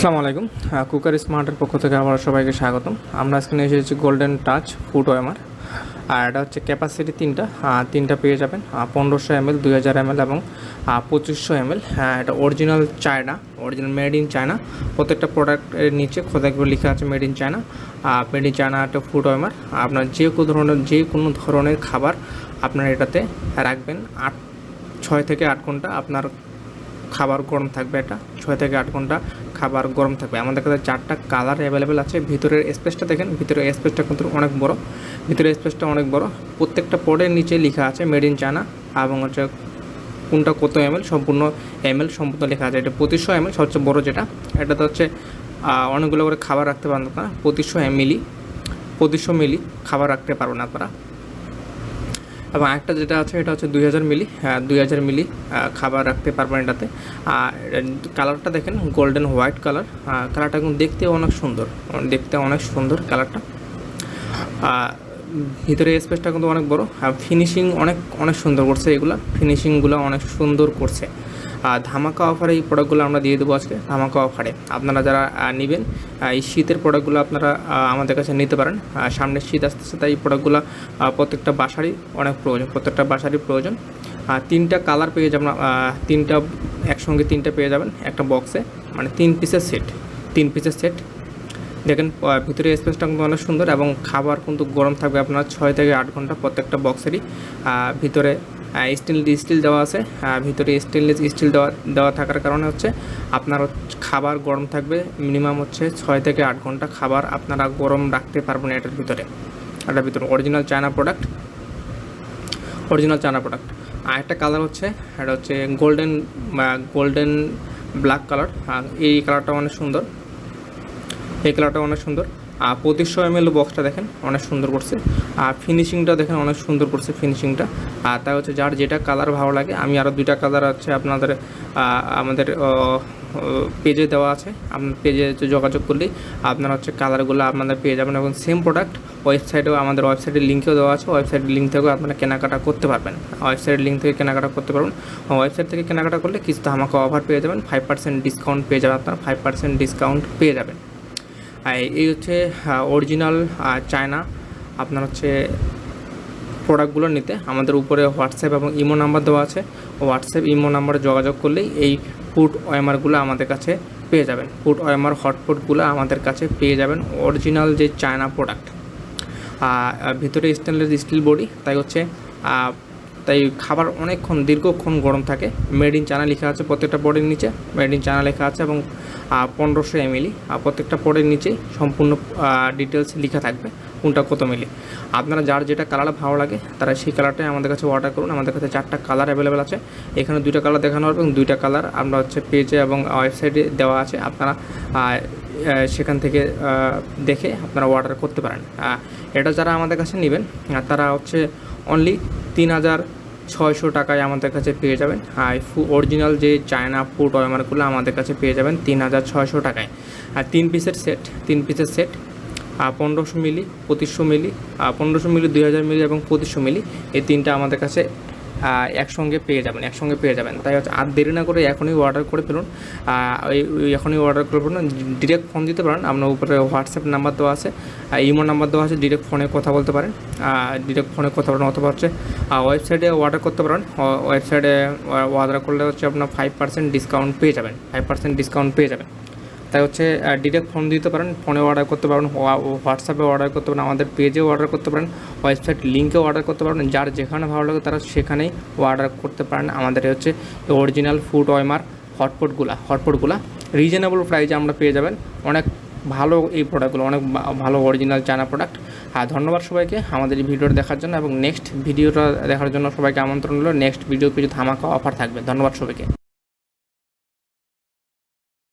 আসসালামু আলাইকুম। কুকার স্মার্টের পক্ষ থেকে আবার সবাইকে স্বাগতম। আমরা আজকে নিয়ে এসেছি গোল্ডেন টাচ ফুড ওয়েমার আর এটা হচ্ছে ক্যাপাসিটি তিনটা। তিনটা পেয়ে যাবেন। পনেরোশো এম এল দুই হাজার এম এল এবং পঁচিশশো এম এল এটা original China original made in China প্রত্যেকটা প্রোডাক্টের নিচে খোদাগুলো লেখা আছে made in China made in China একটা ফুড ওয়েমার আপনার যে কোনো ধরনের, যে কোনো ধরনের খাবার আপনার এটাতে রাখবেন। আট, ছয় থেকে আট ঘণ্টা আপনার খাবার গরম থাকবে এটা। ছয় থেকে আট ঘণ্টা খাবার গরম থাকবে। আমাদের কাছে চারটা কালার অ্যাভেলেবেল আছে। ভিতরের স্পেসটা দেখেন, ভিতরের স্পেসটা কিন্তু অনেক বড়। ভিতরের স্পেসটা অনেক বড়। প্রত্যেকটা পডের নিচে লেখা আছে মেড ইন চায়না এবং হচ্ছে কোনটা কত এম সম্পূর্ণ এম সম্পূর্ণ লেখা আছে। এটা পঁচিশশো এম সবচেয়ে বড় যেটা। এটাতে হচ্ছে অনেকগুলো করে খাবার রাখতে পারেন আপনারা। পঁচিশশো এমএলই পঁচিশশো মিলি খাবার রাখতে পারবেন আপনারা। এবং একটা যেটা আছে, এটা হচ্ছে দুই হাজার মিলি দুই হাজার মিলি খাবার রাখতে পারবেন এটাতে। আর কালারটা দেখেন গোল্ডেন হোয়াইট কালার কালারটা এখন দেখতে অনেক সুন্দর, দেখতে অনেক সুন্দর কালারটা। ভিতরে স্পেসটা কিন্তু অনেক বড়ো, আর ফিনিশিং অনেক অনেক সুন্দর করছে এগুলো। ফিনিশিংগুলো অনেক সুন্দর করছে। ধামাকা অফারে এই প্রোডাক্টগুলো আমরা দিয়ে দেবো আজকে, ধামাকা অফারে আপনারা যারা নেবেন এই শীতের প্রোডাক্টগুলো আপনারা আমাদের কাছে নিতে পারেন। সামনের শীত আসতে তাই এই প্রোডাক্টগুলো প্রত্যেকটা বাসারই অনেক প্রয়োজন, প্রত্যেকটা বাসারই প্রয়োজন। আর তিনটা কালার পেয়ে যাবেন তিনটা একসঙ্গে তিনটা পেয়ে যাবেন একটা বক্সে মানে তিন পিসের সেট তিন পিসের সেট দেখেন ভিতরে স্পেসটা কিন্তু অনেক সুন্দর এবং খাবার কিন্তু গরম থাকবে আপনার ছয় থেকে আট ঘণ্টা প্রত্যেকটা বক্সেরই ভিতরে স্টিল স্টিল দেওয়া আছে। ভিতরে স্টেনলেস স্টিল দেওয়া দেওয়া থাকার কারণে হচ্ছে আপনার খাবার গরম থাকবে। মিনিমাম হচ্ছে ছয় থেকে আট ঘণ্টা খাবার আপনারা গরম রাখতে পারবেন এটার ভিতরে। এটার ভিতরে original China product original China product আর একটা কালার হচ্ছে, এটা হচ্ছে গোল্ডেন গোল্ডেন ব্ল্যাক কালার এই কালারটা অনেক সুন্দর। এই কালারটা অনেক সুন্দর। আর পঁচিশশো এম এল বক্সটা দেখেন অনেক সুন্দর করছে। আর ফিনিশিংটা দেখেন অনেক সুন্দর করছে ফিনিশিংটা আর তাই হচ্ছে যার যেটা কালার ভালো লাগে, আমি আরও দুইটা কালার আছে আপনাদের আমাদের পেজে দেওয়া আছে। আপনার পেজে যোগাযোগ করলেই আপনারা হচ্ছে কালারগুলো আপনাদের পেয়ে যাবেন এবং সেম প্রোডাক্ট ওয়েবসাইটেও আমাদের ওয়েবসাইটের লিঙ্কেও দেওয়া আছে। ওয়েবসাইটের লিঙ্ক থেকেও আপনারা কেনাকাটা করতে পারবেন। ওয়েবসাইটের লিঙ্ক থেকে কেনাকাটা করতে পারবেন। ওয়েবসাইট থেকে কেনাকাটা করলে কিছু আমাকে অফার পেয়ে যাবেন। ফাইভ পার্সেন্ট ডিসকাউন্ট পেয়ে যাবেন আপনারা ফাইভ পার্সেন্ট ডিসকাউন্ট পেয়ে যাবেন। এই হচ্ছে অরিজিনাল চায়না। আপনার হচ্ছে প্রোডাক্টগুলো নিতে। আমাদের উপরে হোয়াটসঅ্যাপ এবং ইমো নাম্বার দেওয়া আছে। হোয়াটসঅ্যাপ ইমো নাম্বারে যোগাযোগ করলেই এই ফুড ওয়েমারগুলো আমাদের কাছে পেয়ে যাবেন। ফুড ওয়েমার হটপটগুলো আমাদের কাছে পেয়ে যাবেন অরিজিনাল যে চায়না প্রোডাক্ট ভিতরে স্টেনলেস স্টিল বডি তাই হচ্ছে তাই খাবার অনেকক্ষণ, দীর্ঘক্ষণ গরম থাকে। মেড ইন চানা লেখা আছে প্রত্যেকটা পডের নিচে। মেড ইন চানা লেখা আছে এবং পনেরোশো এমএলই। প্রত্যেকটা পডের নিচেই সম্পূর্ণ ডিটেলস লেখা থাকবে, কোনটা কত মিলি। আপনারা যার যেটা কালার ভালো লাগে, তারা সেই কালারটাই আমাদের কাছে অর্ডার করুন। আমাদের কাছে চারটা কালার অ্যাভেলেবেল আছে। এখানে দুইটা কালার দেখানো হবে এবং দুইটা কালার আমরা হচ্ছে পেজে এবং ওয়েবসাইটে দেওয়া আছে। আপনারা সেখান থেকে দেখে আপনারা অর্ডার করতে পারেন। এটা যারা আমাদের কাছে নেবেন, তারা হচ্ছে অনলি তিন হাজার ছয়শো টাকায় আমাদের কাছে পেয়ে যাবেন। আর ফু অরিজিনাল যে চায়না ফুড অয়মারগুলো আমাদের কাছে পেয়ে যাবেন তিন হাজার ছয়শো টাকায়। আর তিন পিসের সেট তিন পিসের সেট পনেরোশো মিলি পঁচিশশো মিলি পনেরোশো মিলি দুই হাজার মিলি এবং পঁচিশশো মিলি এই তিনটা আমাদের কাছে একসঙ্গে পেয়ে যাবেন, একসঙ্গে পেয়ে যাবেন। তাই হচ্ছে আর দেরি না করে এখনই অর্ডার করে ফেলুন। এখনই অর্ডার করে ফেলুন। ডিরেক্ট ফোন দিতে পারেন। আপনার উপরে হোয়াটসঅ্যাপ নাম্বার দেওয়া আছে ইমো নাম্বার দেওয়া আছে ডিরেক্ট ফোনে কথা বলতে পারেন। ডিরেক্ট ফোনে কথা বলেন অথবা হচ্ছে ওয়েবসাইটে অর্ডার করতে পারেন। ওয়েবসাইটে অর্ডার করলে হচ্ছে আপনার ফাইভ পার্সেন্ট ডিসকাউন্ট পেয়ে যাবেন। ফাইভ পার্সেন্ট ডিসকাউন্ট পেয়ে যাবেন। তাই হচ্ছে ডিরেক্ট ফোন দিতে পারেন ফোনে অর্ডার করতে পারেন হোয়াটসঅ্যাপে অর্ডার করতে পারেন, আমাদের পেজেও অর্ডার করতে পারেন ওয়েবসাইট লিঙ্কেও অর্ডার করতে পারেন, যার যেখানে ভালো লাগে তারা সেখানেই অর্ডার করতে পারেন। আমাদের হচ্ছে অরিজিনাল ফুড ওয়েমার হটপটগুলা হটপটগুলা রিজনেবল প্রাইসে আমরা পেয়ে যাবেন। অনেক ভালো এই প্রোডাক্টগুলো অনেক ভালো অরিজিনাল চায়না প্রোডাক্ট আর ধন্যবাদ সবাইকে আমাদের এই ভিডিওটা দেখার জন্য এবং নেক্সট ভিডিওটা দেখার জন্য সবাইকে আমন্ত্রণ হলো নেক্সট ভিডিও কিছু ধামাকা অফার থাকবে। ধন্যবাদ সবাইকে।